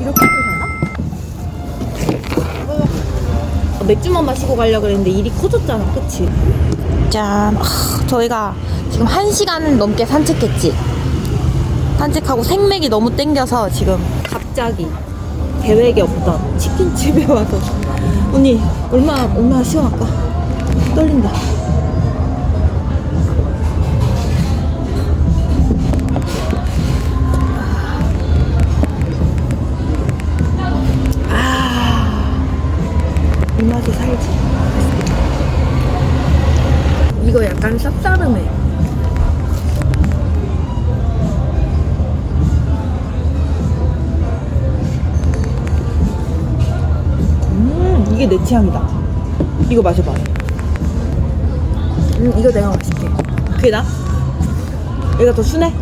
이렇게 해도 되나? 어, 맥주만 마시고 가려고 그랬는데 일이 커졌잖아 그치? 짠 아, 저희가 지금 1시간 넘게 산책했지 산책하고 생맥이 너무 땡겨서 지금 갑자기 계획이 없던 치킨집에 와서 언니 얼마 얼마 시원할까? 떨린다 약간 쌉싸름해. 음, 이게 내 취향이다. 이거 마셔봐. 음, 이거 내가 마실게. 그게 나? 얘가 더 순해?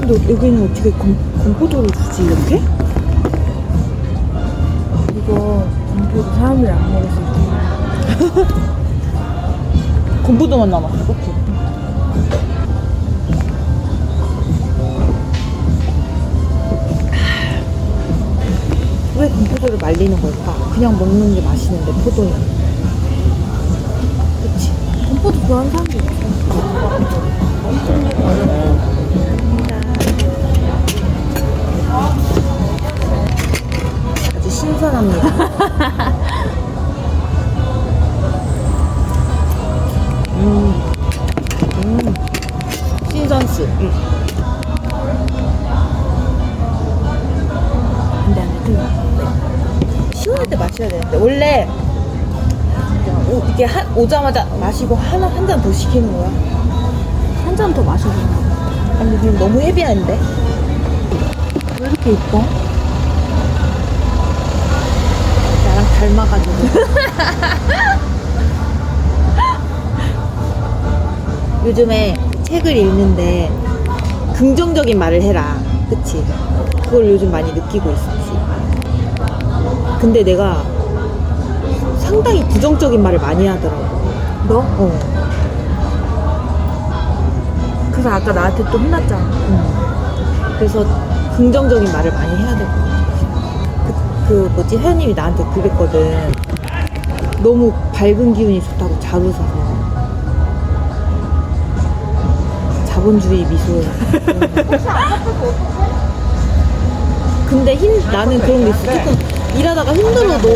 근데 여기는 어떻게 건, 건포도를 주지, 이렇게? 이거 건포도 사람들이 안 먹었을 때. 건포도만 남았어, 그치? 왜 건포도를 말리는 걸까? 그냥 먹는 게 맛있는데, 포도는. 그치? 건포도 좋아하는 사람도 있어. 오자마자 마시고 하나 한 잔 더 시키는 거야. 한 잔 더 마셔야 돼. 아니 지금 너무 헤비한데. 왜 이렇게 이뻐? 나랑 닮아가지고. 요즘에 책을 읽는데 긍정적인 말을 해라. 그치? 그걸 요즘 많이 느끼고 있었지. 근데 내가 상당히 부정적인 말을 많이 하더라고. 너? 어. 그래서 아까 나한테 또 혼났잖아. 응. 그래서 긍정적인 말을 많이 해야 될것 같아. 그, 그 뭐지 회원님이 나한테 그랬거든. 너무 밝은 기운이 좋다고 잘 웃어서. 자본주의 미소. 근데 힘 나는 그런 게 있어. 조금 일하다가 힘들어도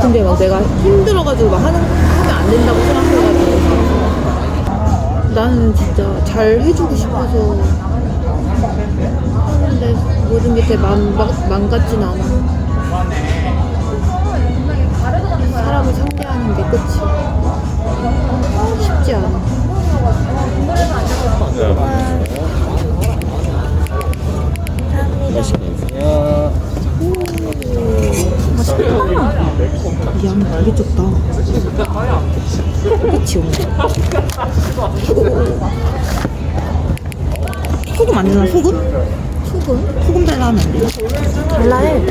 근데 막 내가 힘들어가지고 막 하는 하면 안 된다고 생각해가지고 나는 진짜 잘 해주고 싶어서 하는데 모든 게제 마음 막- 망같진 않아. 사람을 상대하는 게 끝이 쉽지 않아. 이 양이 되게 적다. 그치, 오늘. 소금 안 되나, 소금? 소금? 소금 달라 하면 안 돼? 달라 해.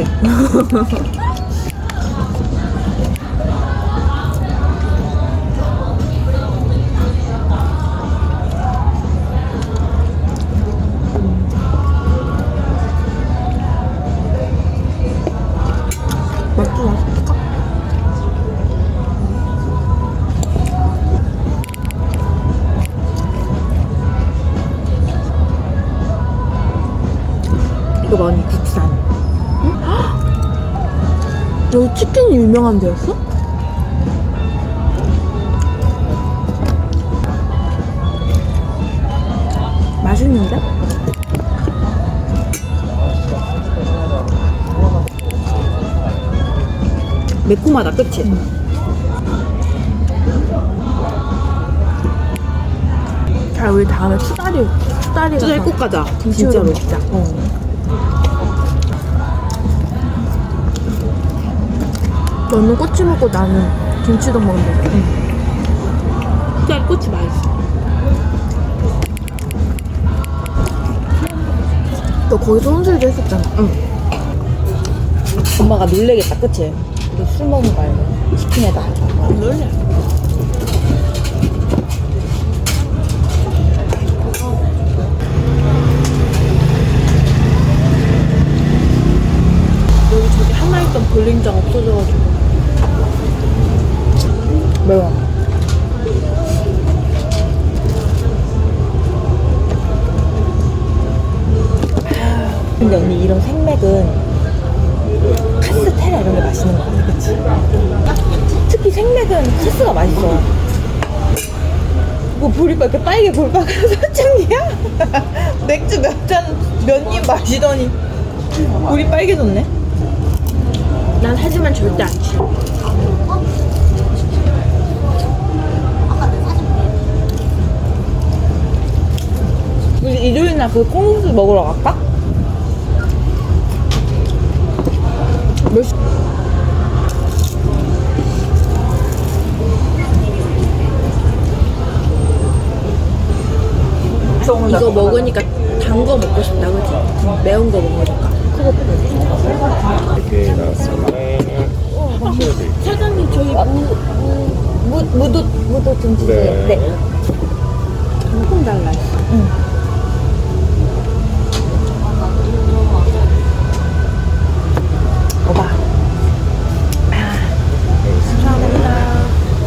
나 치킨이 유명한 데였어? 맛있는데? 매콤하다, 그치? 자, 우리 다음에 수다리, 수다리 가서 꼭 가자. 김치를 진짜로. 먹자. 어. 너는 꼬치 먹고 나는 김치도 먹는데. 응. 그냥 꼬치 맛있어. 너 거기서 혼술도 했었잖아. 응. 엄마가 놀래겠다, 그치? 우리 술 먹은 거 알고. 치킨에다. 놀래. 여기 저기 하나 있던 볼링장 없어져가지고. 매워. 근데 언니 이런 생맥은 카스테라 이런 게 맛있는 거 같아, 그치? 특히 생맥은 카스가 맛있어. 뭐 보니까 이렇게 빨개 볼까 설정이야? 맥주 몇 잔, 몇 입 마시더니 볼이 빨개졌네? 난 하지만 절대 안 취해. 일요일 날그 콩국수 먹으러 갈까? 몇 시? 이거 먹으니까 단 거 먹고 싶다, 그치? 매운 거 먹으니까. 이렇게 나왔습니다. 사장님, 저희 무, 무, 무도, 무도 좀 주세요. 네. 네. 조금 달라요. 오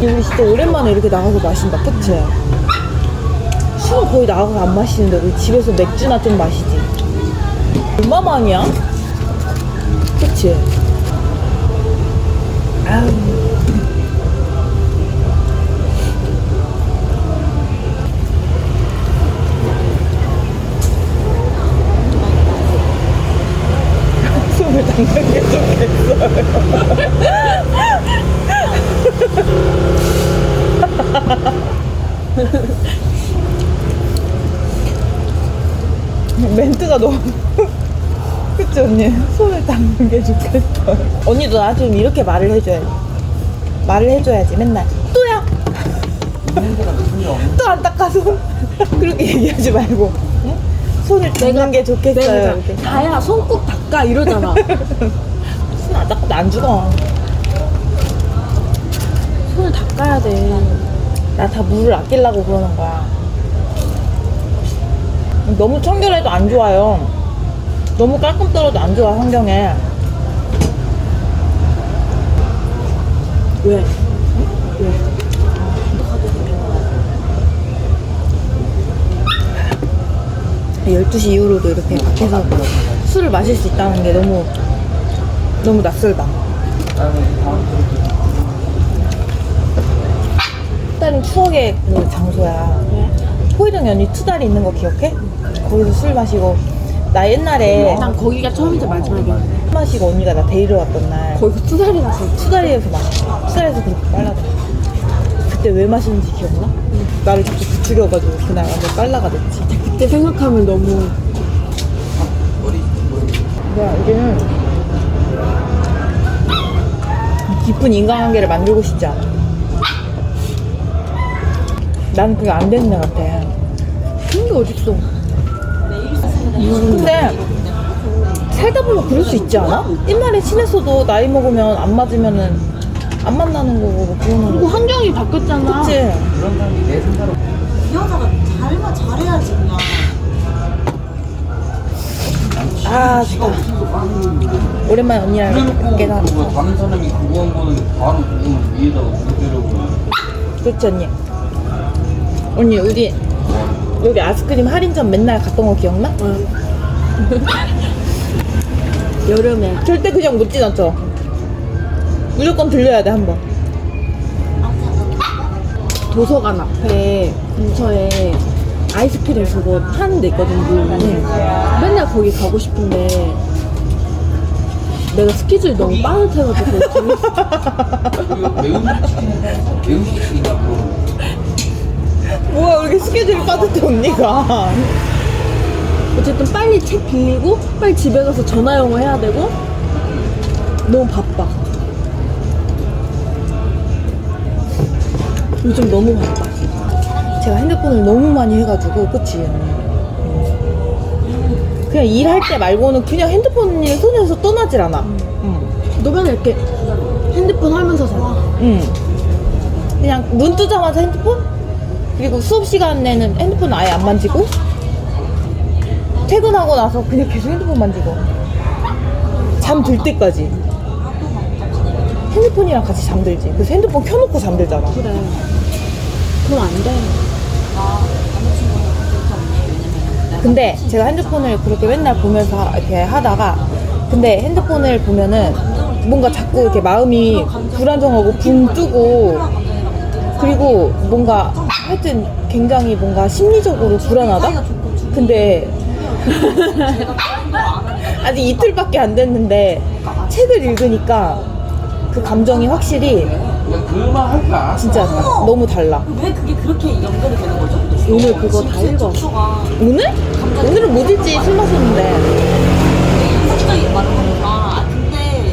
우리 진짜 오랜만에 이렇게 나가서 마신다, 그치? 술은 거의 나가서 안 마시는데 우리 집에서 맥주나 좀 마시지. 얼마만이야? 그치? 아유. 손을 담는 게 좋겠어요. 멘트가 너무 그치 언니 손을 담는 게 좋겠어 언니도 나 좀 이렇게 말을 해줘야지 말을 해줘야지 맨날 또야 또 안 닦아서 그렇게 얘기하지 말고 응? 손을 담는 게 좋겠어요. 다야, 손 꼭 닦아, 이러잖아. 손 안 닦아도 안 죽어 손을 닦아야 돼. 나 다 물을 아끼려고 그러는 거야 너무 청결해도 안 좋아요 너무 깔끔 떨어도 안 좋아 환경에 왜? 왜? 12시 이후로도 이렇게 밖에서 술을 마실 수 있다는 게 너무 너무 낯설다. 투다리 추억의 그 장소야. 호이동 연이 투다리 있는 거 기억해? 거기서 술 마시고 나 옛날에 난 거기가 처음이자 마지막이었는데. 술 마시고 언니가 나 데리러 왔던 날 거기서 투다리 났어. 투다리에서 마셨어. 투다리에서 그렇게 빨라져. 그때 왜 마시는지 기억나? 나를 자꾸 부추겨가지고 그날 완전 빨라가 됐지. 그때 생각하면 너무 뭐야 여기는 깊은 인간관계를 만들고 싶지 않아 난 그게 안 되는 애 같아 그런 게 어딨어. 근데 살다 보면 그럴 수 있지 않아? 옛날에 친했어도 나이 먹으면 안 맞으면은 안 만나는 거고 뭐 그러는 그리고 거 환경이 바뀌었잖아. 그치? 이 여자가 잘만 잘해야지 그냥 아 좋다 오랜만에 언니랑 그래놓고 다른 사람이 그거 한 거는 바로 그거 위에다가 물대려고 그렇지 언니 언니 우리 여기 아이스크림 할인점 맨날 갔던 거 기억나? 여름에 절대 그냥 못 지났죠? 무조건 들려야 돼 한번 도서관 앞에 근처에 아이스크림 그거 파는 데 있거든, 물. 맨날 거기 가고 싶은데 내가 스케줄이 너무 빠듯해가지고 매운 치킨 매운 치킨이나 그런 뭐야 왜 이렇게 스케줄이 빠듯해 언니가 어쨌든 빨리 책 빌리고 빨리 집에 가서 전화 영어 해야 되고 너무 바빠. 요즘 너무 바빠. 제가 핸드폰을 너무 많이 해가지고 그치 그냥 일할 때 말고는 그냥 핸드폰이 손에서 떠나질 않아 응. 너 맨날 이렇게 핸드폰 하면서 살아. 응. 그냥 눈 뜨자마자 핸드폰? 그리고 수업 시간에는 핸드폰 아예 안 만지고 퇴근하고 나서 그냥 계속 핸드폰 만지고 잠들 때까지 핸드폰이랑 같이 잠들지 그래서 핸드폰 켜놓고 잠들잖아 그래. 그럼 안 돼. 근데 제가 핸드폰을 그렇게 맨날 보면서 이렇게 하다가 근데 핸드폰을 보면은 뭔가 자꾸 이렇게 마음이 불안정하고 붕 뜨고 그리고 뭔가 하여튼 굉장히 뭔가 심리적으로 불안하다? 근데 아직 이틀밖에 안 됐는데 책을 읽으니까 그 감정이 확실히 할까? 진짜 너무 달라. 왜 그게 그렇게 연결이 되는 거죠? 오늘 그거 다 읽어. 가 오늘? 오늘은 못 읽지 술 마셨는데. 아 근데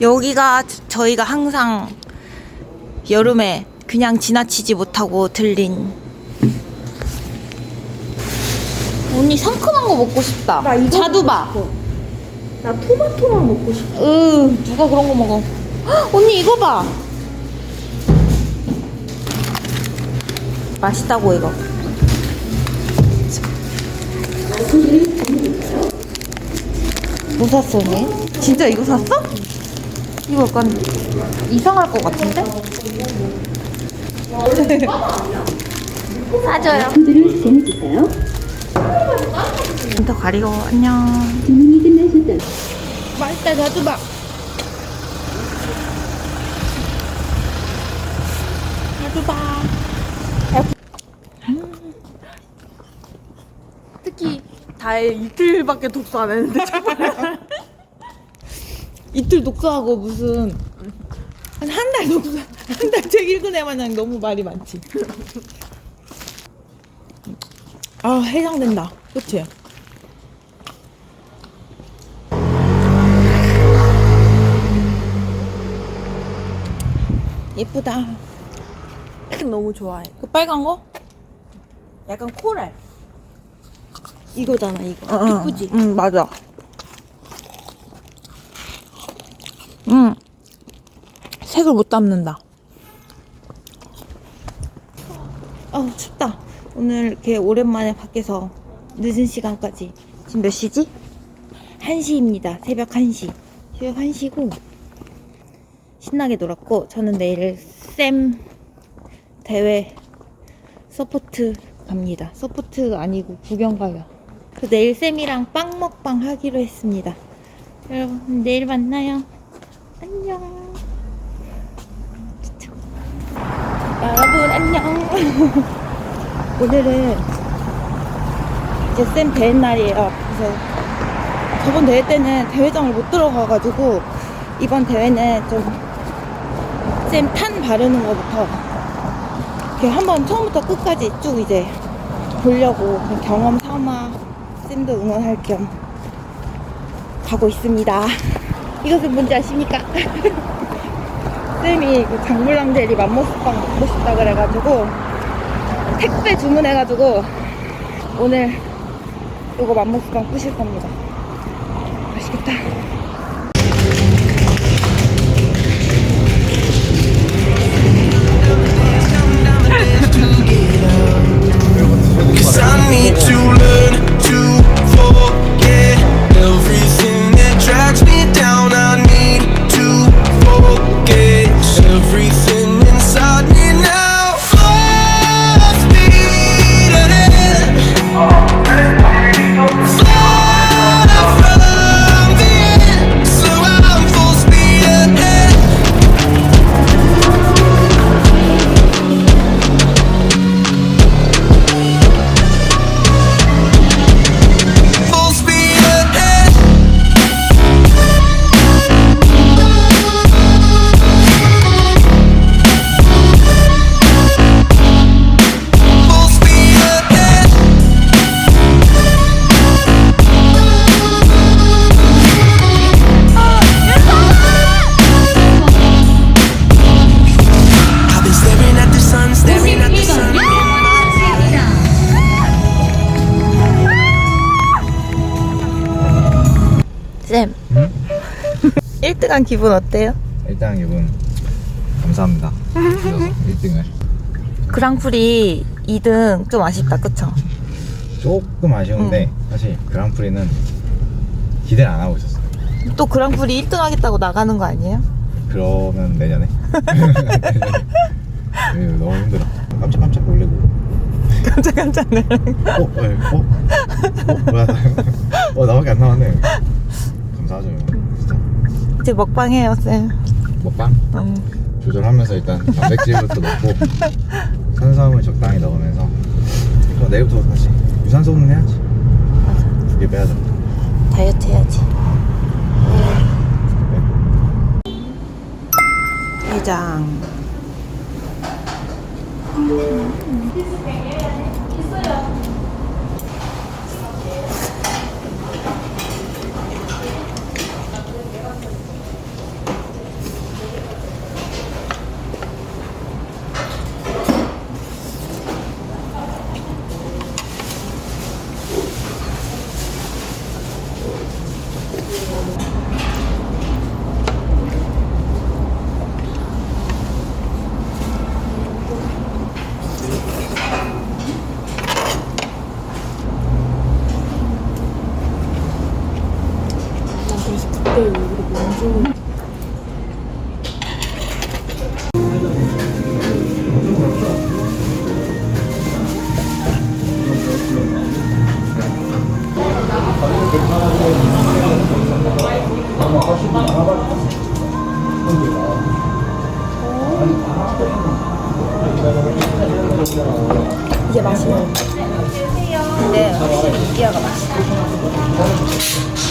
여기가 저- 저희가 항상 여름에 그냥 지나치지 못하고 들린 언니 상큼한 거 먹고 싶다 나 이거 자두바 먹고 싶어. 나 토마토만 먹고 싶어. 으 누가 그런 거 먹어 헉, 언니 이거 봐 맛있다고 이거 뭐 샀어 언니? 진짜 이거 샀어? 이거 약간 이상할 것 같은데? 싸줘요 친구들을 재밌을까요? 더 가리고 안녕 주문이 끝나셨다면 맛있다 자두밥 자두밥 음. 특히 다혜 이틀밖에 독서 안 했는데 저번에 이틀 독서하고 무슨 한 한 달 독서 한 달 책 읽은 애 마냥 너무 말이 많지 아 해장된다 그치? 예쁘다 너무 좋아해. 그 빨간 거? 약간 코랄. 이거잖아 이거 어, 이쁘지? 응 맞아 응 색을 못 담는다 아우 춥다 오늘 이렇게 오랜만에 밖에서 늦은 시간까지 지금 몇 시지? 1시입니다 새벽 1시 새벽 1시고 신나게 놀았고 저는 내일 쌤 대회 서포트 갑니다. 서포트 아니고 구경 가요. 그 내일 쌤이랑 빵 먹방 하기로 했습니다. 여러분 내일 만나요. 안녕. 여러분 안녕. 오늘은 이제 쌤 대회 날이에요. 그래서 저번 대회 때는 대회장을 못 들어가가지고 이번 대회는 좀 쌤 탄 바르는 거부터 이렇게 한번 처음부터 끝까지 쭉 이제 보려고 경험 삼아 쌤도 응원할 겸 가고 있습니다. 이것은 뭔지 아십니까? 쌤이 그 장물랑 제리 맘모스빵 먹고 싶다 그래가지고 택배 주문해가지고 오늘 이거 맘모스빵 부실 겁니다. 맛있겠다. 1등한 기분 어때요? 일단 기분 감사합니다. 그래서 1등을 그랑프리 2등 좀 아쉽다, 그쵸? 조금 아쉬운데 사실 그랑프리는 기대를 안 하고 있었어요. 또 그랑프리 1등 하겠다고 나가는 거 아니에요? 그러면 내년에 네, 너무 힘들어. 깜짝깜짝 놀래고 깜짝 깜짝 놀 어? 네, 어? 어? 뭐야 어 나밖에 안 나왔네. 감사하죠 진짜. 이제 먹방 해요, 쌤. 먹방 음. 조절하면서 일단 단백질부터 넣고 탄수화물 적당히 넣으면서 또 내일부터 다시 유산소 운동해야지. 맞아. 두개 빼야죠. 다이어트 해야지. 해장. 그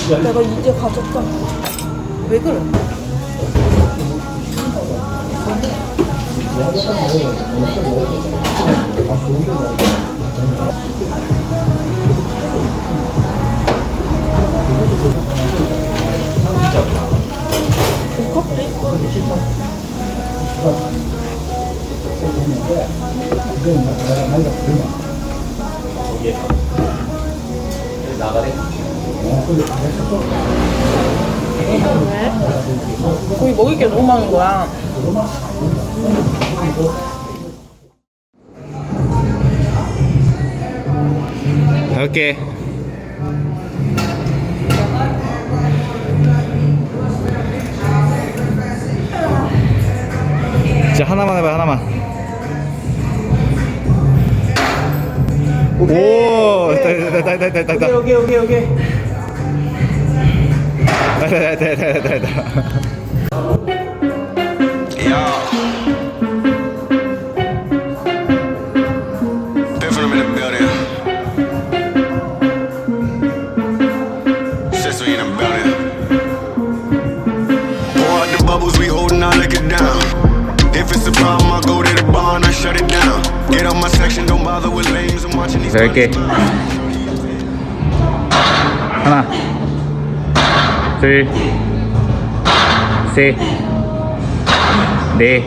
내가 이제 가졌잖아. 왜 그래? 거기 먹을 게 너무 많은 거야. 개. 진짜 하나만 해봐 하나만. 오, 됐다 됐다 됐다 됐다 됐다. 오케이 오케이 오케이. 됐다 됐다 됐다 됐다. Different in the 둘, 셋, 넷,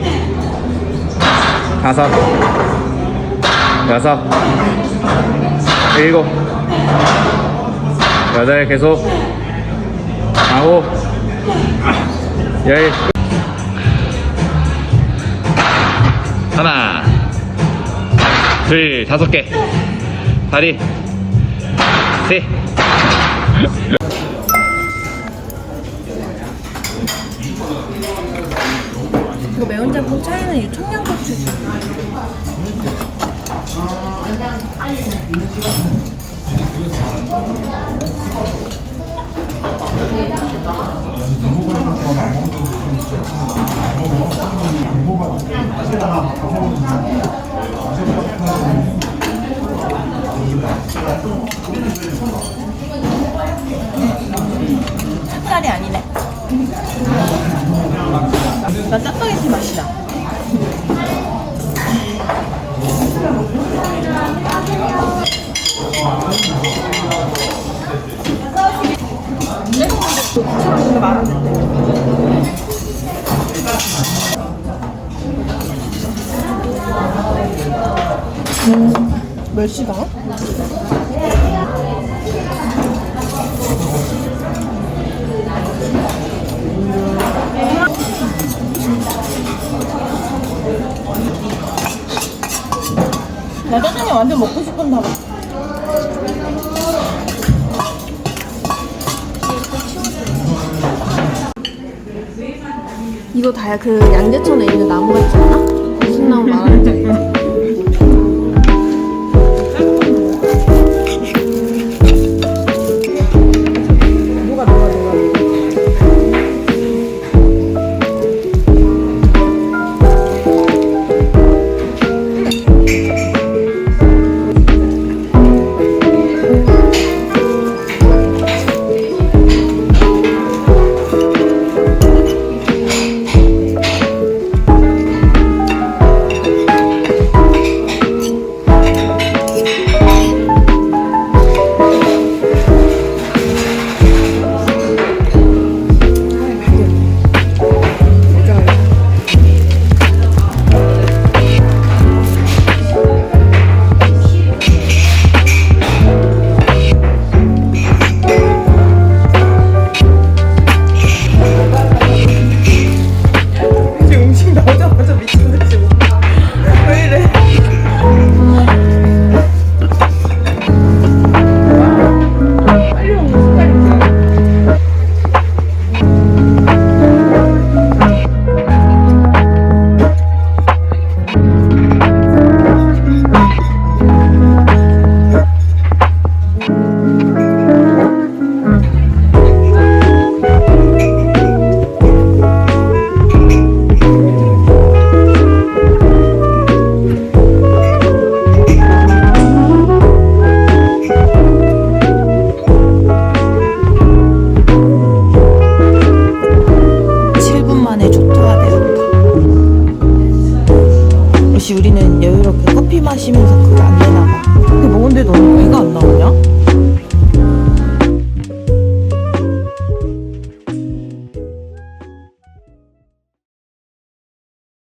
다섯, 여섯, 일곱, 여덟 계속, 아홉, 열. 하나, 둘, 다섯 개. 다리, 셋. 이거 매운 짬뽕 차이는 이 청양고추. 찹쌀이 아니네. 나 짜파게티 맛이 나. 거 많은데. 음, 몇 시간? 나 짜장면 완전 먹고 싶은 사람. 이거 그 양재천에 있는 나무 같지 않아? 무슨 나무 말하는지 알지?